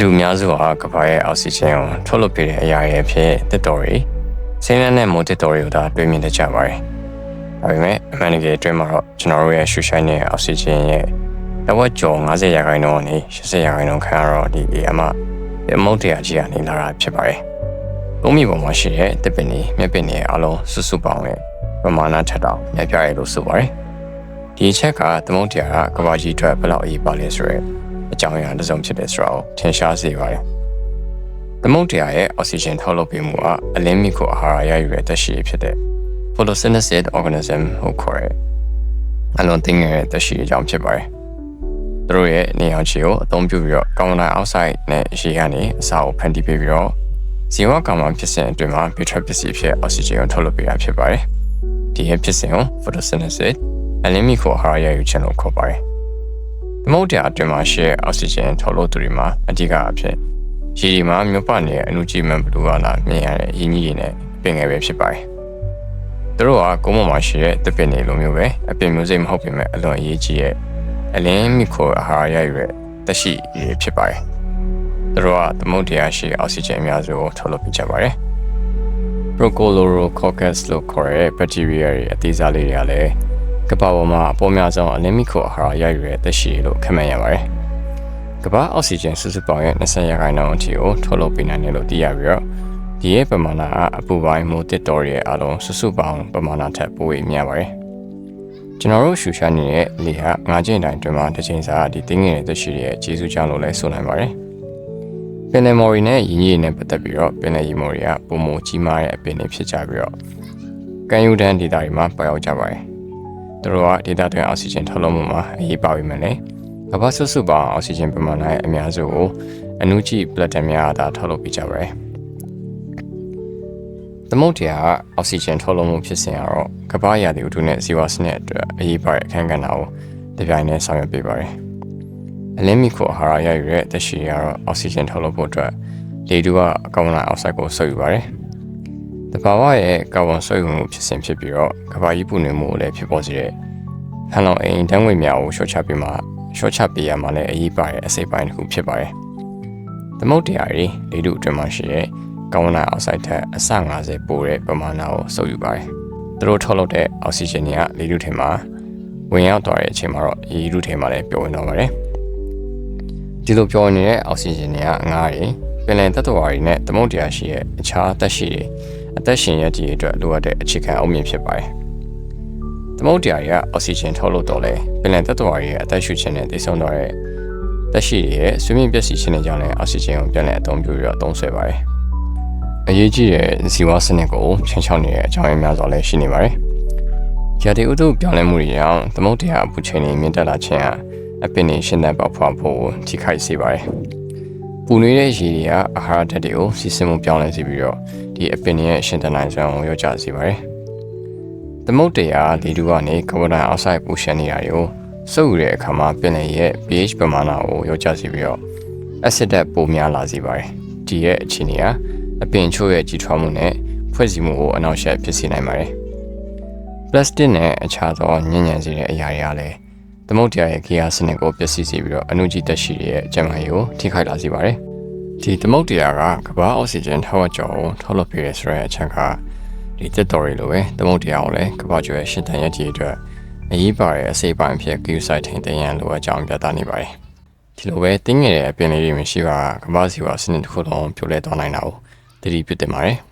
လူအများစုဟာကမ္ဘာရဲ့အောက်ဆီဂျင်ကိုထုတ်လွှတ်ပေးတဲ့အရာတွေအဖြစ်တစ်တော်တွေစိမ်းလန်းတဲ့မိုးတစ်တော်တွေကိုသာတွေ့မြင်တတ်ကြပါတယ်။ဒါပေမဲ့အမှန်တကယ်အတွင်းမှာတော့ကျွန်တော်တို့ရဲ့ရှူရှိုင်းတဲ့အောက်ဆီဂျင်ရဲ့တဝက်ကျော်90ရာခိုင်နှုန်းကနေ80ရာခိုင်နှုန်းခန့်တော့ဒီ AMA အမုတ်တရားကြီးကနေလာတာဖြစ်ပါတယ်။ပုံမြင်ပေါ်မှာရှိတဲ့တစ်ပင်တွေမြက်ပင်တွေအလုံးစုစုပေါင်းရဲ့ပမာဏထက်တော့မြက်ပြရဲလို့ဆိုပါတယ်။ဒီအချက်ကသမုတ်တရားကကဘာကြီးအတွက်ဘယ်လောက်အရေးပါလဲဆိုရဲ အကြောင်းအရာတစ်စုံဖြစ်တဲ့ဆိုတော့ထင်ရှားစေပါတယ်။သမုတ်တရားရဲ့အောက်ဆီဂျင်ထုတ်လုပ်ပေးမှုကအလင်းမီကိုအာဟာရရယူတဲ့သက်ရှိဖြစ်တဲ့ photosynthesis organism ကိုခေါ်တဲ့အလွန်သိငယ်တဲ့သက်ရှိအကြောင်းဖြစ်ပါတယ်။သူတို့ရဲ့နေအောင်ခြေကိုအသုံးပြုပြီးတော့ကာဗွန်ဒိုင်အောက်ဆိုက်နဲ့ရေကနေအစာကိုဖန်တီးပေးပြီးတော့ဇီဝကာဗွန်ဖြစ်စဉ်အတွင်းမှာဘေထရပစ္စည်းဖြစ်အောက်ဆီဂျင်ကိုထုတ်လုပ်ပေးတာဖြစ်ပါတယ်။ဒီရဲ့ဖြစ်စဉ်ကို photosynthesis အလင်းမီကိုအာဟာရရယူခြင်းလို့ခေါ်ပါတယ်။သ မုဒ္ဒရာအတွင်းမှာရှိတဲ့အောက်ဆီဂျင်ထုတ်လုပ်သူတွေမှာအဓိကအဖြစ်ရေဒီမှာမြို့ပနေတဲ့အနုကြည့်မှန်ဘလူးကလာမြင်ရတဲ့ရင်းကြီးတွေနဲ့ပင်ငယ်ပဲဖြစ်ပါတယ်။သူတို့ကကုန်းပေါ်မှာရှိတဲ့တပင်တွေလိုမျိုးပဲအပင်မျိုးစိတ်မဟုတ်ပေမဲ့အလွန်အရေးကြီးတဲ့အလင်းမီခိုအာဟာရရယူတဲ့သက်ရှိရည်ဖြစ်ပါတယ်။သူတို့ကသမုဒ္ဒရာရှိအောက်ဆီဂျင်အများစုကိုထုတ်လုပ်ပေးကြပါတယ်။ Prochlorococcus လို့ခေါ်တဲ့ဘက်တီးရီးယားတွေအသေးစားလေးတွေကလည်း ကမ္ဘာပေါ်မှာအပေါ်များဆုံးအလင်းမီခိုအာဟာရရယူတဲ့သက်ရှိလို့ခန့်မှန်းရပါတယ်။ကမ္ဘာအောက်ဆီဂျင်စုစုပေါင်းရဲ့20ရာခိုင်နှုန်းအထိကိုထုတ်လုပ်ပေးနိုင်တယ်လို့သိရပြီးတော့ဒီရဲ့ပမာဏကအပူပိုင်းမိုတစ်တော်ရဲ့အလုံးစုစုပေါင်းပမာဏထက်ပိုများပါတယ်။ကျွန်တော်တို့ရှူရှာနေတဲ့လေဟာငါးကျင်းတိုင်းတွင်မှာတစ်ချိန်စာဒီတင်းငယ်တဲ့သက်ရှိရဲ့ကျေးဇူးကြောင့်လို့လည်းဆိုနိုင်ပါတယ်။ပင်လယ်မော်ရီနဲ့ရင်းကြီးနဲ့ပတ်သက်ပြီးတော့ပင်လယ်ရီမော်ရီကပုံမကြီးမားတဲ့အပင်တွေဖြစ်ကြပြီးတော့ကမ်းယူတန်းဒေသတွေမှာပေါရောက်ကြပါတယ်။ သူတို့ကဒေသတွင်းအောက်ဆီဂျင်ထုတ်လုပ်မှုမှာအရေးပါပြီးမှလည်းကမ္ဘာစုစုပေါင်းအောက်ဆီဂျင်ပမာဏရဲ့အများစုကိုအနုကြည့်ပလက်တန်များသာထုတ်လုပ်ပေးကြပါတယ်။သမုတ်တရားကအောက်ဆီဂျင်ထုတ်လုပ်မှုဖြစ်စဉ်ကတော့ကမ္ဘာရာသီဥတုနဲ့ဇီဝစနစ်အတွက်အရေးပါတဲ့အခန်းကဏ္ဍကိုတပြိုင်တည်းဆောင်ရွက်ပေးပါတယ်။အလင်းမီကိုအာဟာရရယူတဲ့သက်ရှိတွေကတော့အောက်ဆီဂျင်ထုတ်လုပ်ဖို့အတွက်လေတူကကာဗွန်ဒိုင်အောက်ဆိုက်ကိုစုပ်ယူပါတယ်။ တဘာဝရဲ့ကာဗွန်စုပ်ယူမှုဖြစ်စဉ်ဖြစ်ပြီးတော့ကမ္ဘာကြီးပူနွေးမှုကိုလည်းဖြစ်ပေါ်စေတဲ့ဟန်လောင်အိမ်တန်းငွေများကိုရှော့ချပေးမှရှော့ချပေးရမှလည်းအရေးပါတဲ့အစိပ်ပိုင်းတစ်ခုဖြစ်ပါတယ်။သမုတ်တရားတွေလေတူအတွင်းမှာရှိတဲ့ကာဗွန်ဒိုင်အောက်ဆိုက်ထက်အဆ50ပိုတဲ့ပမာဏကိုစုပ်ယူပါတယ်။သူတို့ထုတ်လုပ်တဲ့အောက်ဆီဂျင်တွေကလေတူထဲမှာဝင်ရောက်သွားတဲ့အချိန်မှာတော့ရေတူထဲမှာလည်းပျော်ဝင်တော့ပါတယ်။ဒီလိုပြောနေတဲ့အောက်ဆီဂျင်တွေကငါးတွေပင်လယ်သတ္တဝါတွေနဲ့သမုဒ္ဒရာရှိရဲ့အခြားသက်ရှိတွေ အသက်ရှင်ရည်တည်အတွက်လိုအပ်တဲ့အခြေခံအုတ်မြစ်ဖြစ်ပါတယ်။သမုဒ္ဒရာတွေကအောက်ဆီဂျင်ထုတ်လုပ်တော့လေပင်လယ်သတ္တဝါတွေရဲ့အသက်ရှူခြင်းနဲ့တည်ဆုံတော့တဲ့သက်ရှိတွေရဲ့ဆွေးမြင့်ပျက်စီးခြင်းတွေကြောင့်လည်းအောက်ဆီဂျင်ကိုပြန်လည်အသုံးပြုပြီးတော့သုံးဆွဲပါတယ်။အရေးကြီးတဲ့ဇီဝစနစ်ကိုချန်ချောင်းနေတဲ့အကြောင်းရင်းများစွာလည်းရှိနေပါတယ်။ရာသီဥတုပြောင်းလဲမှုတွေကြောင့်သမုဒ္ဒရာအပူချိန်တွေမြင့်တက်လာခြင်းဟာအပင်တွေရှင်းတဲ့ပေါက်ဖွာဖို့ထိခိုက်စေပါတယ်။ ပူနွေးတဲ့ရေတွေကအာဟာရဓာတ်တွေကိုစီစဉ်မှုပြောင်းလဲစေပြီးတော့ဒီအပင်တွေရဲ့ရှင်းတဲ့နိုင်စွမ်းကိုရောကြစေပါတယ်။သမုတ်တရားလေတူကနေကာဗွန်ဒိုင်အောက်ဆိုက်ပူရှင်းနေတာတွေကိုစုပ်ယူတဲ့အခါမှာပင်လယ်ရဲ့ pH ပမာဏကိုရောကြစေပြီးတော့ acid ဓာတ်ပိုများလာစေပါတယ်။ဒီရဲ့အခြေအနေဟာအပင်ချို့ရဲ့ကြီးထွားမှုနဲ့ဖွဲ့စည်းမှုကိုအနောက်ရှက်ဖြစ်စေနိုင်ပါတယ်။ပလတ်စတစ်နဲ့အခြားသောညဉ့်ညံစေတဲ့အရာတွေကလည်း သမုတ်တရားရဲ့ဂီယာစနစ်ကိုပျက်စီးစေပြီးတော့အနုကြည်တက်ရှိရဲ့ကျန်းမာရေးကိုထိခိုက်လာစေပါတယ်။ဒီသမုတ်တရားကကမ္ဘာအောက်ဆီဂျင်ထောက်ဝကျော်ကိုထုတ်လုပ်ပေးရဆိုတဲ့အချက်ကဒီတက်တော်ရီလိုပဲသမုတ်တရားကိုလည်းကမ္ဘာကျော်ရဲ့ရှင်တန်ရဲ့ဒီအတွက်အရေးပါတဲ့အစိပ်ပိုင်းဖြစ်ဂီယူဆိုင်ထိန်တင်ရန်လိုအပ်ကြောင်းပြသနေပါတယ်။ဒီလိုပဲတင်းငယ်တဲ့အပင်လေးတွေမရှိပါကမ္ဘာစီဝါစနစ်တစ်ခုလုံးပြိုလဲသွားနိုင်တာကိုတတိပြုတင်ပါတယ်။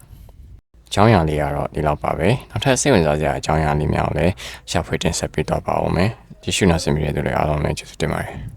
အကြောင်းအရာလေးကတော့ဒီလောက်ပါပဲနောက်ထပ်စိတ်ဝင်စားစရာအကြောင်းအရာလေးများကိုလည်းရှာဖွေတင်ဆက်ပေးတော့ပါဦးမယ်ကြည့်ရှုနာဆင်မိတဲ့သူတွေအားလုံးလည်းကျေးဇူးတင်ပါတယ်